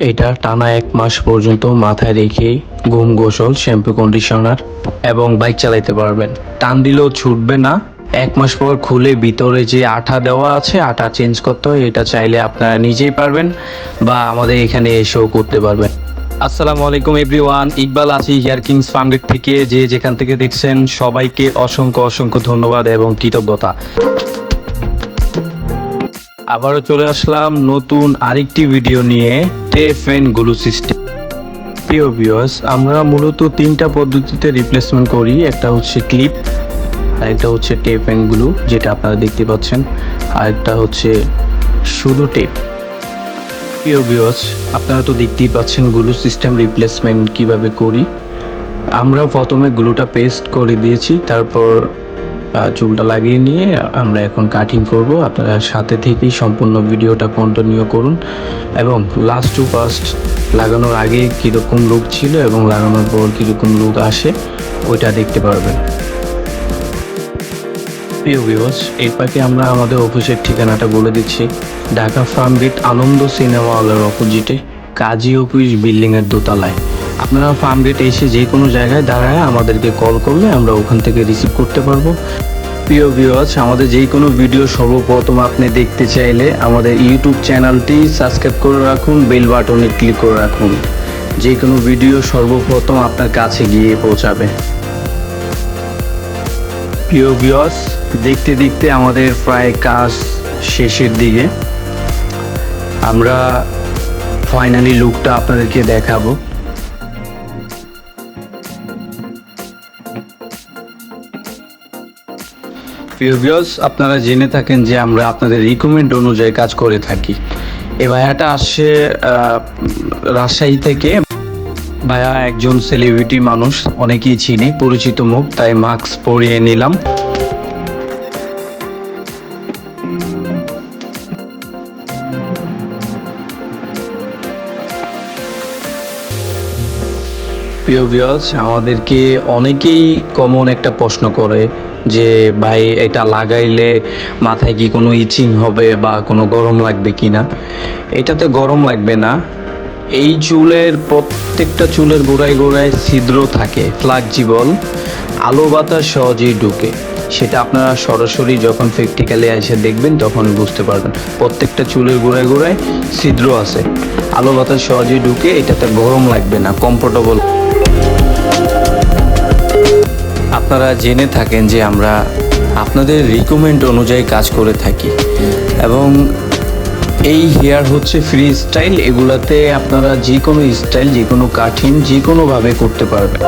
এটা টানা এক মাস পর্যন্ত মাথায় রেখে ঘুম গোসল, শ্যাম্পু কন্ডিশনার এবং বাইক চালাইতে পারবেন। টান দিলেও ছুটবে না। এক মাস পর খুলে ভিতরে যে আঠা দেওয়া আছে, আঠা চেঞ্জ করতে হয়। এটা চাইলে আপনারা নিজেই পারবেন বা আমাদের এখানে এসেও করতে পারবেন। আসসালামু আলাইকুম এভরিওয়ান ইকবাল আছি হেয়ার কিংস ফার্মগেট থেকে। যে যেখান থেকে দেখছেন, সবাইকে অসংখ্য অসংখ্য ধন্যবাদ এবং কৃতজ্ঞতা। আবারও চলে আসলাম নতুন আরেকটি ভিডিও নিয়ে। টেফেন গ্লু সিস্টেম প্রিয় ভিউয়ার্স আমরা মূলত তিনটা পদ্ধতিতে রিপ্লেসমেন্ট করি। একটা হচ্ছে ক্লিপ আরেকটা হচ্ছে টেপ অ্যান্ড গ্লু যেটা আপনারা দেখতে পাচ্ছেন, আরেকটা হচ্ছে শুধু টেপ প্রিয় ভিউয়ার্স আপনারা তো দেখতেই পাচ্ছেন গ্লু সিস্টেম রিপ্লেসমেন্ট কীভাবে করি। আমরা প্রথমে গ্লুটা পেস্ট করে দিয়েছি, তারপর চুলটা লাগিয়ে নিয়ে আমরা এখন কাটিং করব। আপনারা সাথে থেকেই সম্পূর্ণ ভিডিওটা কন্টিনিউ করুন। এবং লাস্ট টু ফার্স্ট লাগানোর আগে কীরকম লুক ছিল এবং লাগানোর পর কীরকম লুক আসে, ওইটা দেখতে পারবেন। প্রিয় ভিউয়ার্স এর পাকে আমরা আমাদের অফিসের ঠিকানাটা বলে দিচ্ছি। Dhaka farm gate Ananda cinema হলের অপোজিটে কাজী অফিস বিল্ডিংয়ের দোতলায়। আপনারা ফার্ম গেট এসে যে কোনো জায়গায় দাঁড়ায় আমাদেরকে কল করলে আমরা ওখান থেকে রিসিভ করতে পারব। প্রিয় ভিউয়ার্স আমাদের যে কোনো ভিডিও সর্বপ্রথম আপনি দেখতে চাইলে আমাদের ইউটিউব চ্যানেলটি সাবস্ক্রাইব করে রাখুন বেল বাটনে ক্লিক করে রাখুন। যে কোনো ভিডিও সর্বপ্রথম আপনার কাছে গিয়ে পৌঁছাবে। প্রিয় ভিউয়ার্স দেখতে দেখতে আমাদের প্রায় কাজ শেষের দিকে। আমরা ফাইনালি লুকটা আপনাদেরকে দেখাবো। প্রিয় ভিউয়ার্স আপনারা জেনে থাকেন যে আমরা আপনাদের রিকমেন্ড অনুযায়ী কাজ করে থাকি। এ ভাইয়াটা আসছে রাজশাহী থেকে। ভাইয়া একজন সেলিব্রিটি মানুষ, অনেকেই চিনি, পরিচিত মুখ, তাই মাস্ক পরিয়ে নিলাম। প্রিয় ভিউয়ার্স আমাদেরকে অনেকেই কমন একটা প্রশ্ন করে যে, ভাই, এটা লাগাইলে মাথায় কি কোনো ইচিং হবে বা কোনো গরম লাগবে কি না এটাতে গরম লাগবে না। এই চুলের, প্রত্যেকটা চুলের গোড়ায় গোড়ায় ছিদ্র থাকে ফ্লাক্সিবল আলো বাতাস সহজেই ঢুকে। সেটা আপনারা সরাসরি যখন প্র্যাকটিক্যালে এসে দেখবেন, তখন বুঝতে পারবেন। প্রত্যেকটা চুলের গোড়ায় গোড়ায় ছিদ্র আছে। আলো বাতাস সহজেই ঢুকে, এটাতে গরম লাগবে না কমফোর্টেবল আপনারা জেনে থাকেন যে আমরা আপনাদের রিকমেন্ড অনুযায়ী কাজ করে থাকি। এবং এই হেয়ার হচ্ছে ফ্রি স্টাইল এগুলাতে আপনারা যে কোনো স্টাইল যে কোনো কাঠিন যে কোনোভাবে করতে পারবেন।